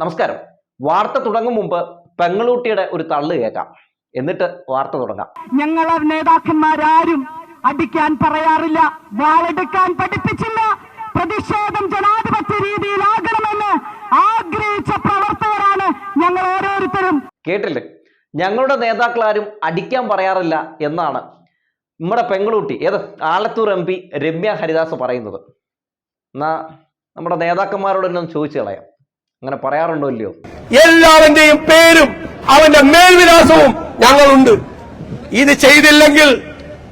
നമസ്കാരം. വാർത്ത തുടങ്ങും മുമ്പ് പെങ്ങളൂട്ടിയുടെ ഒരു തള്ളു കേൾക്കാം. എന്നിട്ട് വാർത്ത തുടങ്ങാം. ഞങ്ങൾ നേതാക്കന്മാരാരും അടിക്കാൻ പറയാറില്ല വാളെടുക്കാൻ പഠിപ്പിച്ചില്ല. പ്രതിഷേധം ജനാധിപത്യ രീതിയിലാകണമെന്ന് ആഗ്രഹിച്ച പ്രവർത്തകരാണ് ഞങ്ങൾ ഓരോരുത്തരും. കേട്ടില്ലേ? ഞങ്ങളുടെ നേതാക്കളാരും അടിക്കാൻ പറയാറില്ല എന്നാണ് നമ്മുടെ പെങ്ങളൂട്ടി ഏത് ആലത്തൂർ എം പി രമ്യ ഹരിദാസ് പറയുന്നത്. എന്നാ നമ്മുടെ നേതാക്കന്മാരോടൊന്നും ചോദിച്ചു കളയാം. അങ്ങനെ പറയാറുണ്ടോ ഇല്ലയോ? എല്ലാവന്റെയും പേരും അവന്റെ മേൽവിലാസവും ഞങ്ങളുണ്ട്. ഇത് ചെയ്തില്ലെങ്കിൽ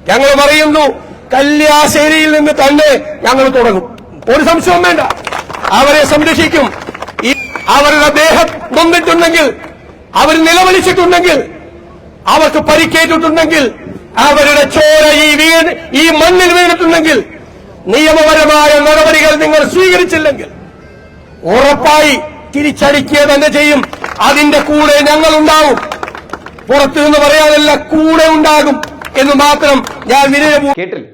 ഞങ്ങൾ പറയുന്നു കല്യാശ്ശേരിയിൽ നിന്ന് തന്നെ ഞങ്ങൾ തുടങ്ങും. ഒരു സംശയവും വേണ്ട. അവരെ സംരക്ഷിക്കും. അവരുടെ ദേഹം നൊന്നിട്ടുണ്ടെങ്കിൽ അവർ നിലവിളിച്ചിട്ടുണ്ടെങ്കിൽ അവർക്ക് പരിക്കേറ്റിട്ടുണ്ടെങ്കിൽ അവരുടെ ചോര ഈ വീണ് ഈ മണ്ണിൽ വീണിട്ടുണ്ടെങ്കിൽ നിയമപരമായ നടപടികൾ നിങ്ങൾ സ്വീകരിച്ചില്ലെങ്കിൽ ഉറപ്പായി തിരിച്ചടിക്കുക തന്നെ ചെയ്യും. അതിന്റെ കൂടെ ഞങ്ങൾ ഉണ്ടാവും പുറത്തു നിന്ന് പറയാനല്ല കൂടെ ഉണ്ടാകും എന്ന് മാത്രം ഞാൻ വിനയ കേട്ടില്ലേ.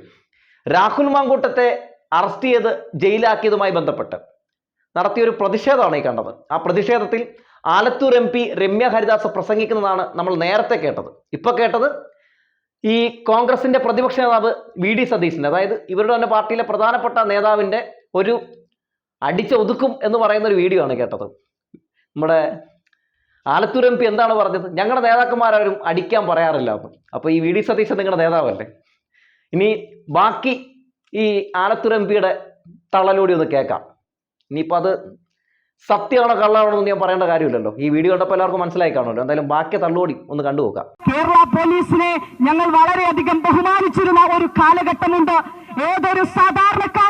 രാഹുൽ മാങ്കൂട്ടത്തെ അറസ്റ്റ് ചെയ്ത് ജയിലാക്കിയതുമായി ബന്ധപ്പെട്ട് നടത്തിയൊരു പ്രതിഷേധമാണ് ഈ കണ്ടത്. ആ പ്രതിഷേധത്തിൽ ആലത്തൂർ എം പി രമ്യ ഹരിദാസ് പ്രസംഗിക്കുന്നതാണ് നമ്മൾ നേരത്തെ കേട്ടത്. ഇപ്പൊ കേട്ടത് ഈ കോൺഗ്രസിന്റെ പ്രതിപക്ഷ നേതാവ് വി ഡി സതീശിന്റെ അതായത് ഇവരുടെ തന്നെ പാർട്ടിയിലെ പ്രധാനപ്പെട്ട നേതാവിന്റെ ഒരു അടിച്ചൊതുക്കും എന്ന് പറയുന്ന ഒരു വീഡിയോ ആണ് കേട്ടത്. നമ്മുടെ ആലത്തൂർ എം പി എന്താണ് പറഞ്ഞത്? ഞങ്ങളുടെ നേതാക്കന്മാരാരും അടിക്കാൻ പറയാറില്ല എന്ന്. അപ്പൊ ഈ വി ഡി സതീശൻ നിങ്ങളുടെ നേതാവല്ലേ? ഇനി ബാക്കി ഈ ആലത്തൂർ എം പിയുടെ തള്ളലൂടി ഒന്ന് കേൾക്കാം. ഇനിയിപ്പോൾ അത് സത്യമാണോ കള്ളാണോ എന്ന് ഞാൻ പറയേണ്ട കാര്യമില്ലല്ലോ. ഈ വീഡിയോ കണ്ടപ്പോൾ എല്ലാവർക്കും മനസ്സിലായി കാണുമല്ലോ. എന്തായാലും ബാക്കി തള്ളുകൂടി ഒന്ന് കണ്ടു നോക്കാം. കേരള പോലീസിനെ ഞങ്ങൾ വളരെയധികം ബഹുമാനിച്ചിരുന്ന ഒരു കാലഘട്ടമുണ്ട്. ഏതൊരു സാധാരണക്കാരനും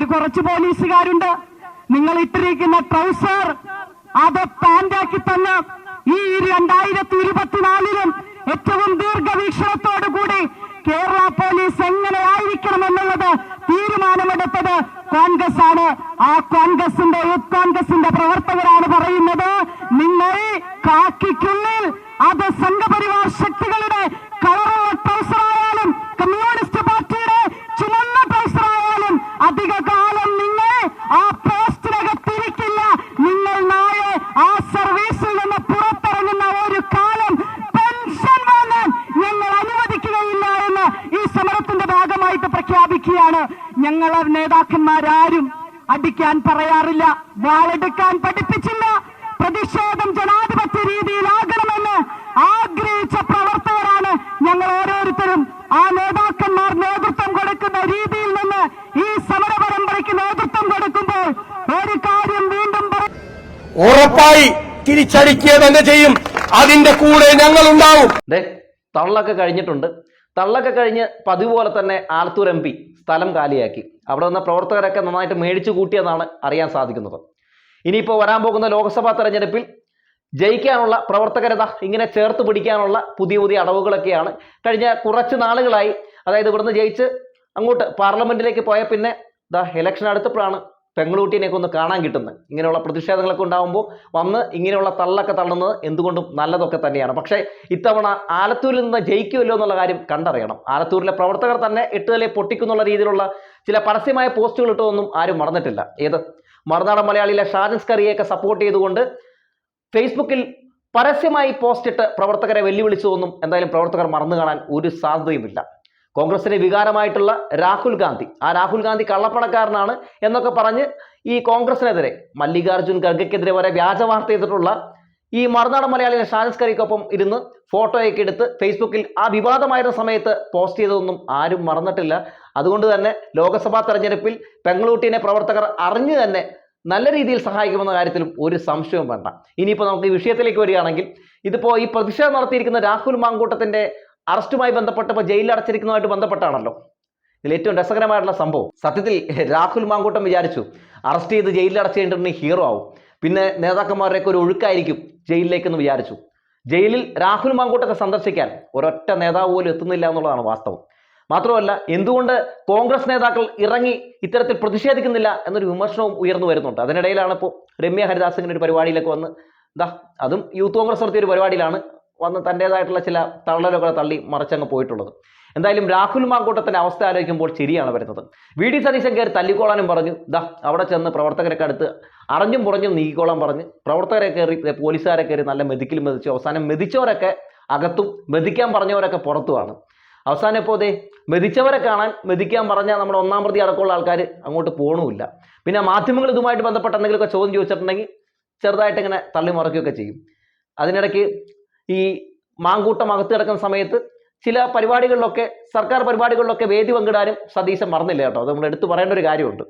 ഒരു കുറച്ച് പോലീസുകാരുണ്ട്. നിങ്ങൾ ഇട്ടിരിക്കുന്ന ട്രൗസർ അത് പാന്റാക്കി തന്ന് ഈ രണ്ടായിരത്തി ഇരുപത്തിനാലിലും ഏറ്റവും ദീർഘവീക്ഷണത്തോടുകൂടി കേരള പോലീസ് എങ്ങനെയായിരിക്കണം എന്നുള്ളത് തീരുമാനമെടുത്തത് കോൺഗ്രസ് ആണ് ആ കോൺഗ്രസിന്റെ യൂത്ത് കോൺഗ്രസിന്റെ പ്രവർത്തകരാണ് പറയുന്നത് നിങ്ങൾ കാക്കിക്കുള്ളിൽ അത് നേതാക്കന്മാരാരും അടിക്കാൻ പറയാറില്ല വാളെടുക്കാൻ പഠിപ്പിച്ചില്ല. പ്രതിഷേധം ജനാധിപത്യ രീതിയിലാകണമെന്ന് ആഗ്രഹിച്ച പ്രവർത്തകരാണ് ഞങ്ങൾ ഓരോരുത്തരും. ആ നേതാക്കന്മാർ നേതൃത്വം കൊടുക്കുന്ന രീതിയിൽ നിന്ന് ഈ സമര പരമ്പരയ്ക്ക് നേതൃത്വം കൊടുക്കുമ്പോൾ ഒരു കാര്യം വീണ്ടും ഉറപ്പായി തിരിച്ചടിക്കുക തന്നെ ചെയ്യും. അതിന്റെ കൂടെ ഞങ്ങൾ ഉണ്ടാവും ദേ തള്ളൊക്കെ കഴിഞ്ഞിട്ടുണ്ട്. തള്ളൊക്കെ കഴിഞ്ഞ് പതിവ് പോലെ തന്നെ ആലത്തൂർ എം പി സ്ഥലം കാലിയാക്കി. അവിടെ വന്ന പ്രവർത്തകരൊക്കെ നന്നായിട്ട് മേടിച്ചു കൂട്ടിയെന്നാണ് അറിയാൻ സാധിക്കുന്നത്. ഇനിയിപ്പോൾ വരാൻ പോകുന്ന ലോക്സഭാ തെരഞ്ഞെടുപ്പിൽ ജയിക്കാനുള്ള പ്രവർത്തകരത ഇങ്ങനെ ചേർത്ത് പിടിക്കാനുള്ള പുതിയ പുതിയ അടവുകളൊക്കെയാണ്. കഴിഞ്ഞ കുറച്ച് നാളുകളായി അതായത് ഇവിടുന്ന് ജയിച്ച് അങ്ങോട്ട് പാർലമെന്റിലേക്ക് പോയ പിന്നെ ദാ ഇലക്ഷൻ അടുത്തപ്പോഴാണ് പെങ്ങളൂട്ടിനെയൊക്കെ ഒന്ന് കാണാൻ കിട്ടുന്നത് ഇങ്ങനെയുള്ള പ്രതിഷേധങ്ങളൊക്കെ ഉണ്ടാകുമ്പോൾ വന്ന് ഇങ്ങനെയുള്ള തള്ളൊക്കെ തള്ളുന്നത് എന്തുകൊണ്ടും നല്ലതൊക്കെ തന്നെയാണ്. പക്ഷേ ഇത്തവണ ആലത്തൂരിൽ നിന്ന് ജയിക്കുമല്ലോ എന്നുള്ള കാര്യം കണ്ടറിയണം. ആലത്തൂരിലെ പ്രവർത്തകർ തന്നെ എട്ടുതലെ പൊട്ടിക്കുന്നുള്ള രീതിയിലുള്ള ചില പരസ്യമായ പോസ്റ്റുകൾ ഇട്ടതൊന്നും ആരും മറന്നിട്ടില്ല. ഏത്? മറുനാടൻ മലയാളിയിലെ ഷാജൻസ് കറിയെയൊക്കെ സപ്പോർട്ട് ചെയ്തുകൊണ്ട് ഫേസ്ബുക്കിൽ പരസ്യമായി പോസ്റ്റിട്ട് പ്രവർത്തകരെ വെല്ലുവിളിച്ചതൊന്നും എന്തായാലും പ്രവർത്തകർ മറന്നു കാണാൻ ഒരു സാധ്യതയുമില്ല. കോൺഗ്രസിന്റെ വികാരമായിട്ടുള്ള രാഹുൽ ഗാന്ധി. ആ രാഹുൽ ഗാന്ധി കള്ളപ്പണക്കാരനാണ് എന്നൊക്കെ പറഞ്ഞ് ഈ കോൺഗ്രസിനെതിരെ മല്ലികാർജുൻ ഖർഗയ്ക്കെതിരെ വരെ വ്യാജ വാർത്ത ചെയ്തിട്ടുള്ള ഈ മറുനാടൻ മലയാളിയിലെ ഷാജൻസ് കറിക്കൊപ്പം ഇരുന്ന് ഫോട്ടോയൊക്കെ എടുത്ത് ഫേസ്ബുക്കിൽ ആ വിവാദമായിരുന്ന സമയത്ത് പോസ്റ്റ് ചെയ്തതൊന്നും ആരും മറന്നിട്ടില്ല. അതുകൊണ്ട് തന്നെ ലോക്സഭാ തെരഞ്ഞെടുപ്പിൽ പെങ്ങളൂട്ടിനെ പ്രവർത്തകർ അറിഞ്ഞു തന്നെ നല്ല രീതിയിൽ സഹായിക്കുമെന്ന കാര്യത്തിലും ഒരു സംശയവും വേണ്ട. ഇനിയിപ്പോൾ നമുക്ക് ഈ വിഷയത്തിലേക്ക് വരികയാണെങ്കിൽ ഇതിപ്പോൾ ഈ പ്രതിഷേധം നടത്തിയിരിക്കുന്ന രാഹുൽ മാങ്കൂട്ടത്തിന്റെ അറസ്റ്റുമായി ബന്ധപ്പെട്ടപ്പോൾ ജയിലിൽ അടച്ചിരിക്കുന്നതുമായിട്ട് ബന്ധപ്പെട്ടാണല്ലോ. ഇതിൽ ഏറ്റവും രസകരമായിട്ടുള്ള സംഭവം. സത്യത്തിൽ രാഹുൽ മാങ്കൂട്ടം വിചാരിച്ചു അറസ്റ്റ് ചെയ്ത് ജയിലിൽ അടച്ചു ഹീറോ ആവും. പിന്നെ നേതാക്കന്മാരുടെയൊക്കെ ഒരു ഒഴുക്കായിരിക്കും ജയിലിലേക്കെന്ന് വിചാരിച്ചു. ജയിലിൽ രാഹുൽ മാങ്കൂട്ടൊക്കെ സന്ദർശിക്കാൻ ഒരൊറ്റ നേതാവ് പോലും എത്തുന്നില്ല എന്നുള്ളതാണ് വാസ്തവം. മാത്രമല്ല എന്തുകൊണ്ട് കോൺഗ്രസ് നേതാക്കൾ ഇറങ്ങി ഇത്തരത്തിൽ പ്രതിഷേധിക്കുന്നില്ല എന്നൊരു വിമർശനവും ഉയർന്നു വരുന്നുണ്ട്. അതിനിടയിലാണ് ഇപ്പോൾ രമ്യ ഹരിദാസ് ഒരു പരിപാടിയിലൊക്കെ വന്ന് എന്താ അതും യൂത്ത് കോൺഗ്രസ് നടത്തിയ ഒരു പരിപാടിയിലാണ് വന്ന് തന്റേതായിട്ടുള്ള ചില തള്ളലുകളെ തള്ളി മറിച്ചങ്ങ് പോയിട്ടുള്ളത്. എന്തായാലും രാഹുൽ മാങ്കൂട്ടത്തിന്റെ അവസ്ഥ ആലോചിക്കുമ്പോൾ ശരിയാണ് വരുന്നത്. വി ഡി സതീശൻ കയറി തല്ലിക്കോളാനും പറഞ്ഞു ദാ അവിടെ ചെന്ന് പ്രവർത്തകരൊക്കെ അടുത്ത് അറിഞ്ഞും പുറഞ്ഞും നീക്കിക്കോളാൻ പറഞ്ഞ് പ്രവർത്തകരെ കയറി പോലീസുകാരെ കയറി നല്ല മെതിക്കൽ മെതിച്ചു. അവസാനം മെതിച്ചവരൊക്കെ അകത്തും മെതിക്കാൻ പറഞ്ഞവരൊക്കെ പുറത്തുമാണ്. അവസാനം ഇപ്പോൾ ദേ മെതിച്ചവരെ കാണാൻ മെതിക്കാൻ പറഞ്ഞ നമ്മുടെ ഒന്നാം പ്രതി അടക്കമുള്ള ആൾക്കാർ അങ്ങോട്ട് പോകണമില്ല പിന്നെ മാധ്യമങ്ങൾ ഇതുമായിട്ട് ബന്ധപ്പെട്ട എന്തെങ്കിലുമൊക്കെ ചോദ്യം ചോദിച്ചിട്ടുണ്ടെങ്കിൽ ചെറുതായിട്ട് ഇങ്ങനെ തള്ളി മറക്കുകയൊക്കെ ചെയ്യും. അതിനിടയ്ക്ക് ഈ മാങ്കൂട്ടം അകത്ത് കിടക്കുന്ന സമയത്ത് ചില പരിപാടികളിലൊക്കെ സർക്കാർ പരിപാടികളിലൊക്കെ വേദി പങ്കിടാനും സതീശൻ മറന്നില്ല കേട്ടോ. അത് നമ്മൾ എടുത്തു പറയേണ്ട ഒരു കാര്യമുണ്ട്.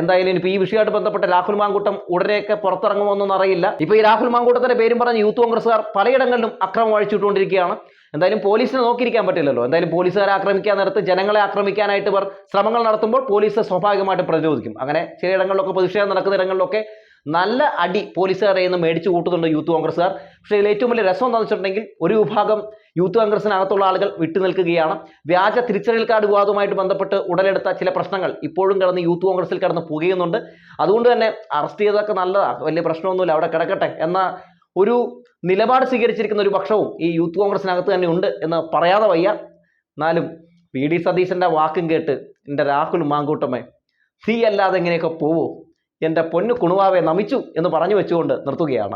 എന്തായാലും ഇനിയിപ്പോൾ ഈ വിഷയമായിട്ട് ബന്ധപ്പെട്ട രാഹുൽ മാങ്കൂട്ടം ഉടനെയൊക്കെ പുറത്തിറങ്ങുമോ എന്നൊന്നും അറിയില്ല. ഇപ്പോൾ ഈ രാഹുൽ മാങ്കൂട്ടത്തിന്റെ പേരും പറഞ്ഞ് യൂത്ത് കോൺഗ്രസ്സുകാർ പലയിടങ്ങളിലും അക്രമം അഴിച്ചുവിട്ടുകൊണ്ടിരിക്കുകയാണ് എന്തായാലും പോലീസിനെ നോക്കിയിരിക്കാൻ പറ്റില്ലല്ലോ. എന്തായാലും പോലീസുകാരെ ആക്രമിക്കാൻ നേരത്ത് ജനങ്ങളെ ആക്രമിക്കാനായിട്ട് ഇവർ ശ്രമങ്ങൾ നടത്തുമ്പോൾ പോലീസ് സ്വാഭാവികമായിട്ട് പ്രതിരോധിക്കും. അങ്ങനെ ചിലയിടങ്ങളിലൊക്കെ പ്രതിഷേധം നടക്കുന്ന ഇടങ്ങളിലൊക്കെ നല്ല അടി പോലീസുകാരെ നിന്ന് മേടിച്ചു കൂട്ടുന്നുണ്ട് യൂത്ത് കോൺഗ്രസ്സുകാർ. പക്ഷേ ഇതിൽ ഏറ്റവും വലിയ രസം എന്താണെന്ന് വെച്ചിട്ടുണ്ടെങ്കിൽ ഒരു വിഭാഗം യൂത്ത് കോൺഗ്രസിനകത്തുള്ള ആളുകൾ വിട്ടുനിൽക്കുകയാണ് വ്യാജ തിരിച്ചറിയൽ കാർഡ് വിവാദവുമായിട്ട് ബന്ധപ്പെട്ട് ഉടലെടുത്ത ചില പ്രശ്നങ്ങൾ ഇപ്പോഴും കിടന്ന് യൂത്ത് കോൺഗ്രസിൽ കിടന്ന് പുകയുന്നുണ്ട്. അതുകൊണ്ട് തന്നെ അറസ്റ്റ് ചെയ്തതൊക്കെ നല്ലതാണ് വലിയ പ്രശ്നമൊന്നുമില്ല അവിടെ കിടക്കട്ടെ എന്ന ഒരു നിലപാട് സ്വീകരിച്ചിരിക്കുന്ന ഒരു പക്ഷവും ഈ യൂത്ത് കോൺഗ്രസിനകത്ത് തന്നെ ഉണ്ട് എന്ന് പറയാതെ വയ്യ. എന്നാലും പി. ഡി. സതീശന്റെ വാക്കും കേട്ട് എന്റെ രാഹുൽ മാങ്കൂട്ടമ്മേ സി അല്ലാതെ എങ്ങനെയൊക്കെ പോവോ? എന്റെ പൊന്നു കുണുവാവെ നമിച്ചു എന്ന് പറഞ്ഞു വെച്ചുകൊണ്ട് നിർത്തുകയാണ്.